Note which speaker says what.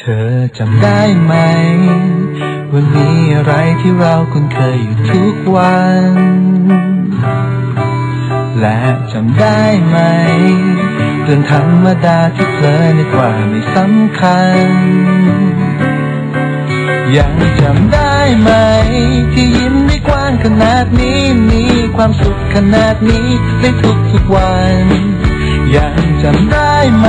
Speaker 1: เธอจำได้ไหมว่ามีอะไรที่เราคุ้นเคยอยู่ทุกวัน และจำได้ไหมเรื่องธรรมดาที่เพลินในกว่าไม่สำคัญ ยังจำได้ไหม ที่ยิ้มได้กว้างขนาดนี้มีความสุขขนาดนี้ในทุกทุกๆวัน ยังจำได้ไหม